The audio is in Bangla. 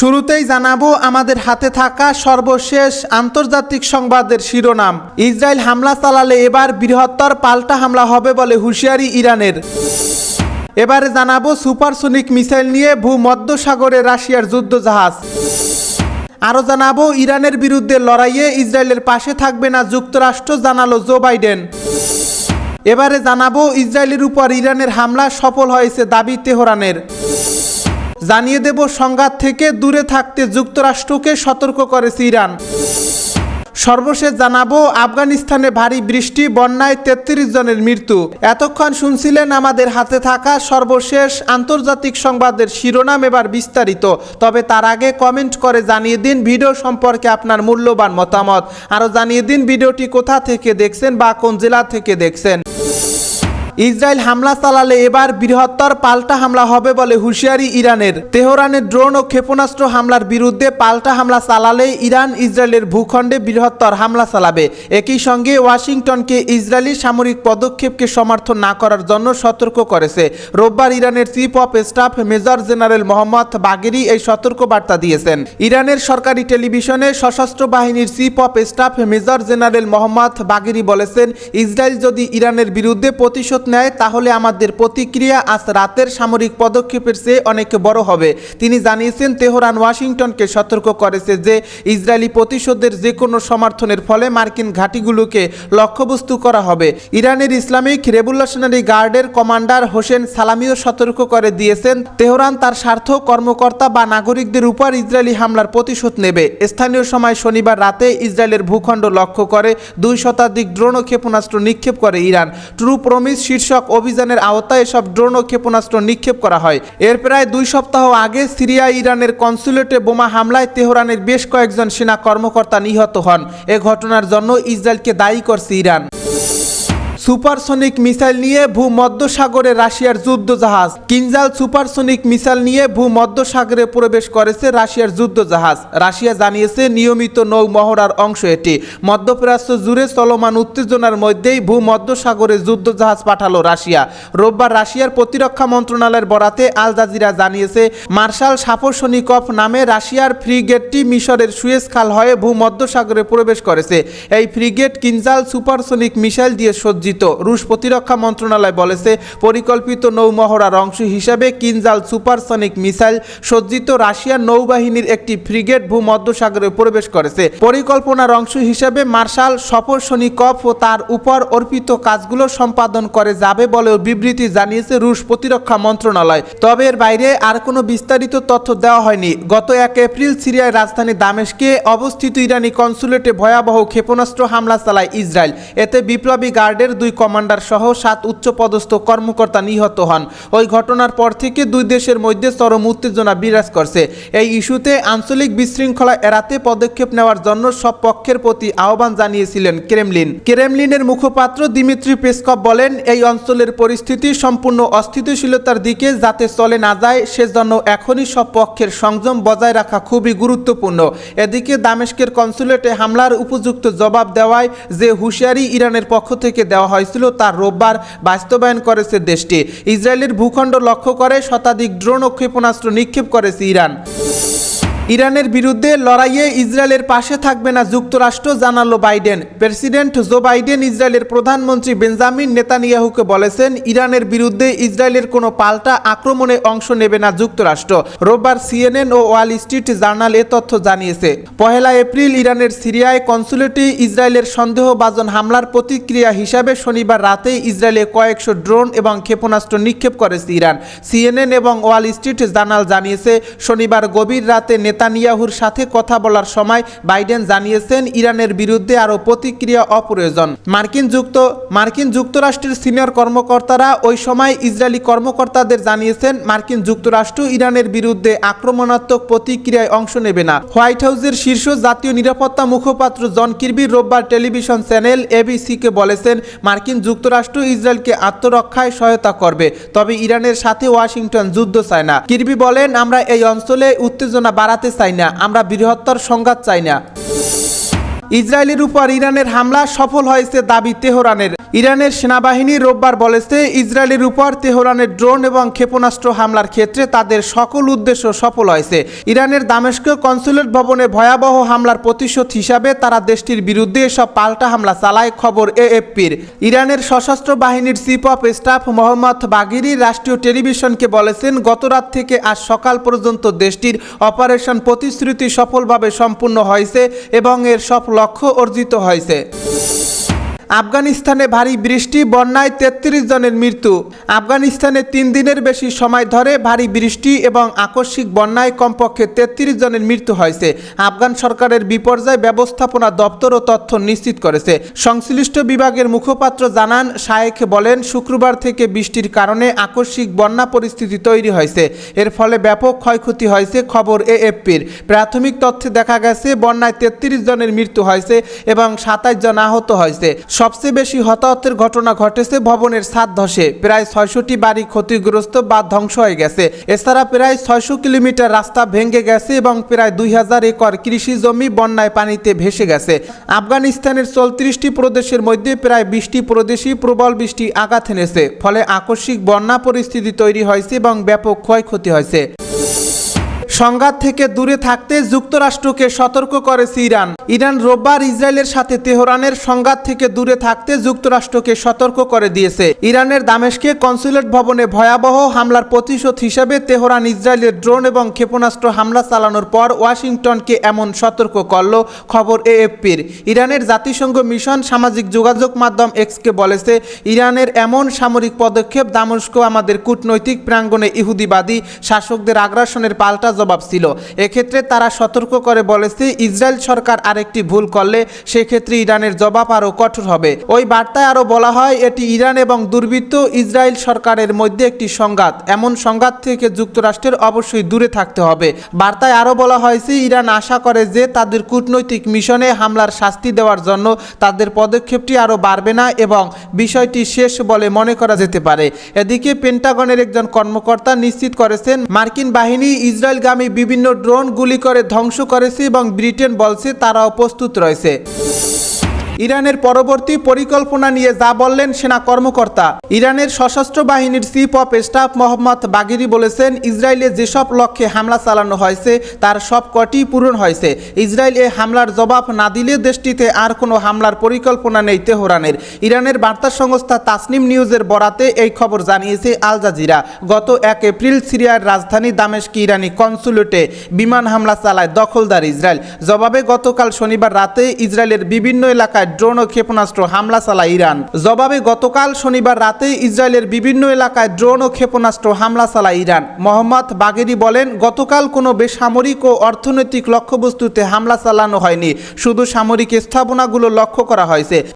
শুরুতেই জানাব, আমাদের হাতে থাকা সর্বশেষ আন্তর্জাতিক সংবাদের শিরোনাম। ইসরায়েল হামলা চালালে এবার বৃহত্তর পাল্টা হামলা হবে বলে হুঁশিয়ারি ইরানের। এবারে জানাব, সুপারসোনিক মিসাইল নিয়ে ভূমধ্যসাগরে রাশিয়ার যুদ্ধজাহাজ। আরও জানাব, ইরানের বিরুদ্ধে লড়াইয়ে ইসরায়েলের পাশে থাকবে না যুক্তরাষ্ট্র, জানালো জো বাইডেন। এবারে জানাব, ইসরায়েলের উপর ইরানের হামলা সফল হয়েছে দাবি তেহরানের। জানিয়ে দেব, সংঘাত থেকে দূরে থাকতে যুক্তরাষ্ট্রকে সতর্ক করেছে ইরান। সর্বশেষ জানাব, আফগানিস্তানে ভারী বৃষ্টি, বন্যায় তেত্রিশ জনের মৃত্যু। এতক্ষণ শুনছিলেন আমাদের হাতে থাকা সর্বশেষ আন্তর্জাতিক সংবাদের শিরোনাম এবার বিস্তারিত। তবে তার আগে কমেন্ট করে জানিয়ে দিন ভিডিও সম্পর্কে আপনার মূল্যবান মতামত। আরও জানিয়ে দিন ভিডিওটি কোথা থেকে দেখছেন বা কোন জেলা থেকে দেখছেন। ইসরায়েল হামলা চালালে এবার বৃহত্তর পাল্টা হামলা হবে বলে হুঁশিয়ারি ইরানের। তেহরানের ড্রোন ও ক্ষেপণাস্ত্র হামলার বিরুদ্ধে পাল্টা হামলা চালালে ইরান ইসরায়েলের ভূখণ্ডে বৃহত্তর হামলা চালাবে। একই সঙ্গে ওয়াশিংটনকে ইসরায়েলি সামরিক পদক্ষেপকে সমর্থন না করার জন্য সতর্ক করেছে। রোববার ইরানের chief of staff major general Mohammad Bagheri এই সতর্ক বার্তা দিয়েছেন। ইরানের সরকারি টেলিভিশনে সশস্ত্র বাহিনীর chief of staff major general Mohammad Bagheri বলেছেন, ইসরায়েল যদি ইরানের বিরুদ্ধে প্রতিশোধ নেয়, তাহলে আমাদের প্রতিক্রিয়া আজ রাতের সামরিক পদক্ষেপের চেয়ে অনেক বড় হবে। তিনি জানিয়েছেন, তেহরান, ওয়াশিংটনকে সতর্ক করেছে যে, ইসরায়েলি প্রতিশোধের যে কোনো সমর্থনের ফলে মার্কিন ঘাঁটিগুলোকে লক্ষ্যবস্তু করা হবে। ইরানের ইসলামিক রেভলিউশনারি গার্ডের কমান্ডার হোসেন সালামিও সতর্ক করে দিয়েছেন, তেহরান তার স্বার্থ কর্মকর্তা বা নাগরিকদের উপর ইসরায়েলি হামলার প্রতিশোধ নেবে। স্থানীয় সময় শনিবার রাতে ইসরায়েলের ভূখণ্ড লক্ষ্য করে দুই শতাধিক ড্রোন ও ক্ষেপণাস্ত্র নিক্ষেপ করে ইরান। ট্রু প্রমিস শীর্ষক অভিযানের আওতায় সব ড্রোন ও ক্ষেপণাস্ত্র নিক্ষেপ করা হয়। এর প্রায় দুই সপ্তাহ আগে সিরিয়া, ইরানের কনসুলেটে বোমা হামলায় তেহরানের বেশ কয়েকজন সেনা কর্মকর্তা নিহত হন। এ ঘটনার জন্য ইসরায়েলকে দায়ী করছে ইরান। সুপারসনিক মিসাইল নিয়ে ভূমধ্যসাগরে রাশিয়ার যুদ্ধজাহাজ। কিনজাল সুপারসনিক মিসাইল নিয়ে ভূমধ্যসাগরে প্রবেশ করেছে রাশিয়ার যুদ্ধজাহাজ। রাশিয়া জানিয়েছে, নিয়মিত নৌ মহড়ার অংশ এটি। মধ্যপ্রাচ্য জুড়ে চলমান উত্তেজনার মধ্যেই ভূমধ্যসাগরে যুদ্ধজাহাজ পাঠালো রাশিয়া। রোববার রাশিয়ার প্রতিরক্ষা মন্ত্রণালয়ের বরাতে আল জাজিরা জানিয়েছে, মার্শাল সাপোসনিকভ নামে রাশিয়ার ফ্রিগেটটি মিশরের সুয়েজ খাল হয়ে ভূমধ্যসাগরে প্রবেশ করেছে। এই ফ্রিগেট কিনজাল সুপারসনিক মিসাইল দিয়ে সজ্জিত। রুশ প্রতিরক্ষা মন্ত্রণালয় বলেছে, পরিকল্পিত নৌমহড়ার অংশ হিসাবে কিনজাল সুপারসনিক মিসাইল সজ্জিত রাশিয়ার নৌবাহিনীর একটি ফ্রিগেট ভূমধ্যসাগরে প্রবেশ করেছে। পরিকল্পনার অংশ হিসেবে মার্শাল সপরসনিকভ ও তার উপর অর্পিত কাজগুলো সম্পাদন করে যাবে বলেও বিবৃতি জানিয়েছে রুশ প্রতিরক্ষা মন্ত্রণালয়। তবে এর বাইরে আর কোনো বিস্তারিত তথ্য দেওয়া হয়নি। গত এক এপ্রিল সিরিয়ার রাজধানী দামেশকে অবস্থিত ইরানি কনসুলেটে ভয়াবহ ক্ষেপণাস্ত্র হামলা চালায় ইসরায়েল। এতে বিপ্লবী গার্ডের দুই কমান্ডার সহ সাত উচ্চপদস্থ কর্মকর্তা নিহত হন। ওই ঘটনার পর থেকে দুই দেশের মধ্যে চরম উত্তেজনা বিরাজ করছে। এই ইস্যুতে আঞ্চলিক বিশৃঙ্খলা এড়াতে পদক্ষেপ নেওয়ার জন্য সব পক্ষের প্রতি আহ্বান জানিয়েছিলেন ক্রেমলিন। ক্রেমলিনের মুখপাত্র দিমিত্রি পেসকপ বলেন, এই অঞ্চলের পরিস্থিতি সম্পূর্ণ অস্থিতিশীলতার দিকে যাতে চলে না যায়, সেজন্য এখনই সব পক্ষের সংযম বজায় রাখা খুবই গুরুত্বপূর্ণ। এদিকে দামেস্কের কনসুলেটে হামলার উপযুক্ত জবাব দেওয়ায় যে হুঁশিয়ারি ইরানের পক্ষ থেকে দেওয়া হয়েছিল তার রোববার বাস্তবায়ন করেছে দেশটি। ইসরায়েলের ভূখণ্ড লক্ষ্য করে শতাধিক ড্রোন ও ক্ষেপণাস্ত্র নিক্ষেপ করেছে ইরান। ইরানের বিরুদ্ধে লড়াইয়ে ইসরায়েলের পাশে থাকবে না যুক্তরাষ্ট্র, জানালো বাইডেন। প্রেসিডেন্ট জো বাইডেন ইসরায়েলের প্রধানমন্ত্রী বেঞ্জামিন নেতানিয়াহুকে বলেছেন, ইরানের বিরুদ্ধে ইসরায়েলের কোনো পাল্টা আক্রমণে অংশ নেবে না যুক্তরাষ্ট্র। রোববার সিএনএন ও ওয়াল স্ট্রিট জার্নাল এ তথ্য জানিয়েছে। পহেলা এপ্রিল ইরানের সিরিয়ায় কনসুলেটে ইসরায়েলের সন্দেহভাজন হামলার প্রতিক্রিয়া হিসাবে শনিবার রাতে ইসরায়েলে কয়েকশো ড্রোন এবং ক্ষেপণাস্ত্র নিক্ষেপ করেছে ইরান। সিএনএন এবং ওয়াল স্ট্রিট জার্নাল জানিয়েছে, শনিবার গভীর রাতে নেতানিয়াহুর সাথে কথা বলার সময় বাইডেন জানিয়েছেন, ইরানের বিরুদ্ধে আরও প্রতিক্রিয়া অপ্রয়োজন। মার্কিন যুক্ত, মার্কিন যুক্তরাষ্ট্রের সিনিয়র কর্মকর্তারা ওই সময় ইসরায়েলি কর্মকর্তাদের জানিয়েছেন, মার্কিন যুক্তরাষ্ট্র ইরানের বিরুদ্ধে আক্রমণাত্মক প্রতিক্রিয়ায় অংশ নেবে না। হোয়াইট হাউসের শীর্ষ জাতীয় নিরাপত্তা মুখপাত্র জন কির্বি রোববার টেলিভিশন চ্যানেল এবিসিকে বলেছেন, মার্কিন যুক্তরাষ্ট্র ইসরায়েলকে আত্মরক্ষায় সহায়তা করবে, তবে ইরানের সাথে ওয়াশিংটন যুদ্ধ চায় না। কির্বি বলেন, আমরা এই অঞ্চলে উত্তেজনা বাড়াতে চাই না, আমরা বৃহত্তর সংঘাত চাই না। ইসরায়েলের উপর ইরানের হামলা সফল হয়েছে দাবি তেহরানের। ইরানের সেনাবাহিনী রোববার বলেছে, ইসরায়েলের উপর তেহরানের ড্রোন এবং ক্ষেপণাস্ত্র হামলার ক্ষেত্রে তাদের সকল উদ্দেশ্য সফল হয়েছে। ইরানের দামেস্ক কনসুলেট ভবনে ভয়াবহ হামলার প্রতিশোধ হিসাবে তারা দেশটির বিরুদ্ধে এসব পাল্টা হামলা চালায়, খবর এএফপির। ইরানের সশস্ত্র বাহিনীর chief of staff Mohammad Bagheri রাষ্ট্রীয় টেলিভিশনকে বলেছেন গতরাত থেকে আজ সকাল পর্যন্ত দেশটির অপারেশন প্রতিশ্রুতি সফলভাবে সম্পূর্ণ হয়েছে এবং এর সব লক্ষ্য অর্জিত হয়েছে। আফগানিস্তানে ভারী বৃষ্টি, বন্যায় তেত্রিশ জনের মৃত্যু। আফগানিস্তানে তিন দিনের বেশি সময় ধরে ভারী বৃষ্টি এবং আকস্মিক বন্যায় কমপক্ষে তেত্রিশ জনের মৃত্যু হয়েছে। আফগান সরকারের বিপর্যয় ব্যবস্থাপনা দপ্তর ও তথ্য নিশ্চিত করেছে। সংশ্লিষ্ট বিভাগের মুখপাত্র জানান, শায়েখ বলেন, শুক্রবার থেকে বৃষ্টির কারণে আকস্মিক বন্যা পরিস্থিতি তৈরি হয়েছে। এর ফলে ব্যাপক ক্ষয়ক্ষতি হয়েছে খবর এএফপির। প্রাথমিক তথ্যে দেখা গেছে, বন্যায় তেত্রিশ জনের মৃত্যু হয়েছে এবং সাতাইশ জন আহত হয়েছে। সবচেয়ে বেশি হতাহতের ঘটনা ঘটেছে ভবনের ছাদ ধসে। প্রায় ছয়শটি বাড়ি ক্ষতিগ্রস্ত বা ধ্বংস হয়ে গেছে। এছাড়া প্রায় ছয়শো কিলোমিটার রাস্তা ভেঙে গেছে এবং প্রায় দুই হাজার একর কৃষি জমি বন্যায় পানিতে ভেসে গেছে। আফগানিস্তানের চৌত্রিশটি প্রদেশের মধ্যে প্রায় বিশটি প্রদেশই প্রবল বৃষ্টি আঘাত এনেছে। ফলে আকস্মিক বন্যা পরিস্থিতি তৈরি হয়েছে এবং ব্যাপক ক্ষয়ক্ষতি হয়েছে। সংঘাত থেকে দূরে থাকতে যুক্তরাষ্ট্রকে সতর্ক করেছে ইরান। ইরান রোববার ইসরায়েলের সাথে তেহরানের সংঘাত থেকে দূরে থাকতে যুক্তরাষ্ট্রকে সতর্ক করে দিয়েছে। ইরানের দামেশকে কনসুলেট ভবনে ভয়াবহ হামলার প্রতিশোধ হিসেবে তেহরান ইসরায়েলের ড্রোন এবং ক্ষেপণাস্ত্র হামলা চালানোর পর ওয়াশিংটনকে এমন সতর্ক করল খবর এএফপির। ইরানের জাতিসংঘ মিশন সামাজিক যোগাযোগ মাধ্যম এক্সকে বলেছে, ইরানের এমন সামরিক পদক্ষেপ দামস্ক আমাদের কূটনৈতিক প্রাঙ্গণে ইহুদিবাদী শাসকদের আগ্রাসনের পাল্টা জবাব ছিল। এক্ষেত্রে তারা সতর্ক করে বলেছে, ইসরায়েল সরকার আরেকটি ভুল করলে সেক্ষেত্রে ইরানের জবাব আরও কঠোর হবে। ওই বার্তায় আরও বলা হয়, এটি ইরান এবং দুর্বৃত্ত ইসরায়েল সরকারের মধ্যে একটি সংঘাত। এমন সংঘাত থেকে যুক্তরাষ্ট্রের অবশ্যই দূরে থাকতে হবে। বার্তায় আরও বলা হয়েছে, ইরান আশা করে যে তাদের কূটনৈতিক মিশনে হামলার শাস্তি দেওয়ার জন্য তাদের পদক্ষেপটি আরও বাড়বে না এবং বিষয়টি শেষ বলে মনে করা যেতে পারে। এদিকে পেন্টাগনের একজন কর্মকর্তা নিশ্চিত করেছেন, মার্কিন বাহিনী ইসরায়েলগামী বিভিন্ন ড্রোন গুলি করে ধ্বংস করেছে এবং ব্রিটেন বলছে তারা উপস্থিত রয়েছে। ইরানের পরবর্তী পরিকল্পনা নিয়ে যা বললেন সেনা কর্মকর্তা। ইরানের সশস্ত্র বাহিনীর chief of staff Mohammad Bagheri বলেছেন, ইসরায়েলে যেসব লক্ষ্যে হামলা চালানো হয়েছে, তার সব কটি পূরণ হয়েছে। ইসরায়েল এ হামলার জবাব না দিলে দেশটিতে আর কোনো হামলার পরিকল্পনা নেই তেহরানের। ইরানের বার্তা সংস্থা তাসনিম নিউজের বরাতে এই খবর জানিয়েছে আল জাজিরা। গত এক এপ্রিল সিরিয়ার রাজধানী দামেশকি ইরানি কনসুলেটে বিমান হামলা চালায় দখলদার ইসরায়েল। জবাবে গতকাল শনিবার রাতে ইসরায়েলের বিভিন্ন এলাকায় ড্রোন ও ক্ষেপণাস্ত্র হামলা চালায় ইরান। জবাবে, গতকাল শনিবার রাতে ইসরায়েলের বিভিন্ন এলাকায় ড্রোন ও ক্ষেপণাস্ত্র হামলা চালায় ইরান। মোহাম্মদ বাগেরি বলেন, গতকাল কোনো বেসামরিক ও অর্থনৈতিক লক্ষ্যবস্তুতে হামলা চালানো হয়নি। শুধু সামরিক স্থাপনাগুলো লক্ষ্য করা হয়েছে।